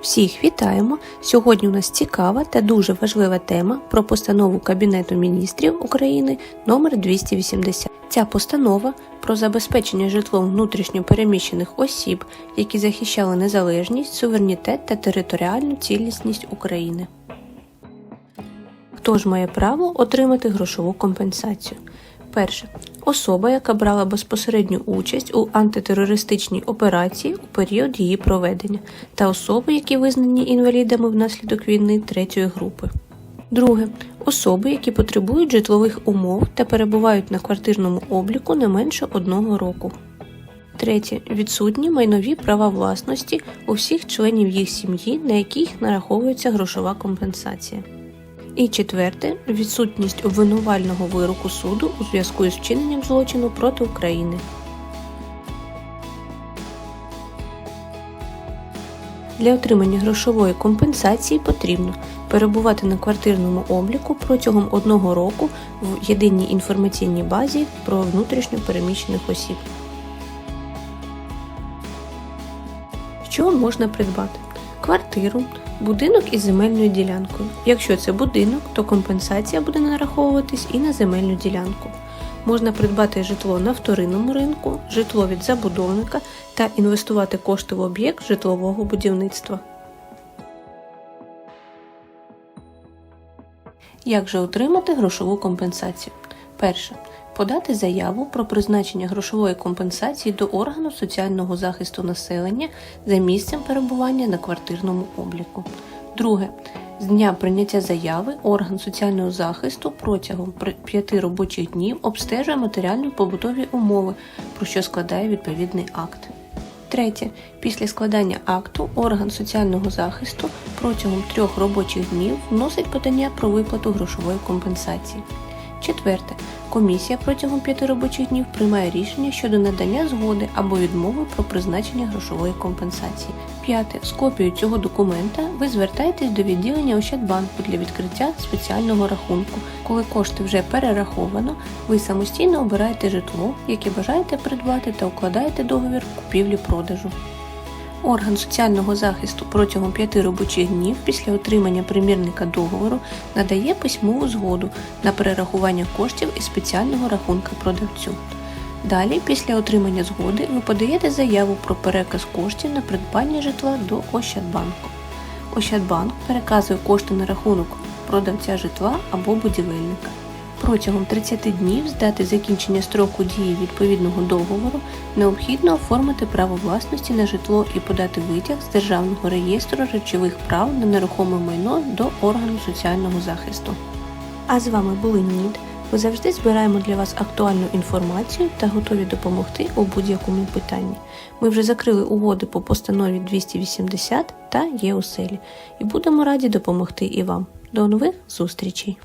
Всіх вітаємо! Сьогодні у нас цікава та дуже важлива тема про постанову Кабінету міністрів України номер 280. Ця постанова про забезпечення житлом внутрішньо переміщених осіб, які захищали незалежність, суверенітет та територіальну цілісність України. Хто ж має право отримати грошову компенсацію? Перше. Особа, яка брала безпосередню участь у антитерористичній операції у період її проведення, та особи, які визнані інвалідами внаслідок війни третьої групи. Друге. Особи, які потребують житлових умов та перебувають на квартирному обліку не менше одного року. Третє. Відсутні майнові права власності у всіх членів їх сім'ї, на яких нараховується грошова компенсація. І четверте відсутність обвинувального вироку суду у зв'язку із вчиненням злочину проти України. Для отримання грошової компенсації потрібно перебувати на квартирному обліку протягом одного року в єдиній інформаційній базі про внутрішньо переміщених осіб. Що можна придбати? Квартиру, будинок із земельною ділянкою. Якщо це будинок, то компенсація буде нараховуватись і на земельну ділянку. Можна придбати житло на вторинному ринку, житло від забудовника та інвестувати кошти в об'єкт житлового будівництва. Як же отримати грошову компенсацію? Перше. Подати заяву про призначення грошової компенсації до органу соціального захисту населення за місцем перебування на квартирному обліку. Друге. З дня прийняття заяви орган соціального захисту протягом 5 робочих днів обстежує матеріально-побутові умови, про що складає відповідний акт. Третє. Після складання акту орган соціального захисту протягом трьох робочих днів вносить подання про виплату грошової компенсації. Четверте. Комісія протягом п'яти робочих днів приймає рішення щодо надання згоди або відмови про призначення грошової компенсації. П'яте. З копією цього документа ви звертаєтесь до відділення Ощадбанку для відкриття спеціального рахунку. Коли кошти вже перераховано, ви самостійно обираєте житло, яке бажаєте придбати та укладаєте договір купівлі-продажу. Орган соціального захисту протягом 5 робочих днів після отримання примірника договору надає письмову згоду на перерахування коштів із спеціального рахунка продавцю. Далі, після отримання згоди, ви подаєте заяву про переказ коштів на придбання житла до Ощадбанку. Ощадбанк переказує кошти на рахунок продавця житла або будівельника. Протягом 30 днів з дати закінчення строку дії відповідного договору необхідно оформити право власності на житло і подати витяг з Державного реєстру речових прав на нерухоме майно до органу соціального захисту. А з вами були НІД. Ми завжди збираємо для вас актуальну інформацію та готові допомогти у будь-якому питанні. Ми вже закрили угоди по постанові 280 та ЄУСЕЛі і будемо раді допомогти і вам. До нових зустрічей!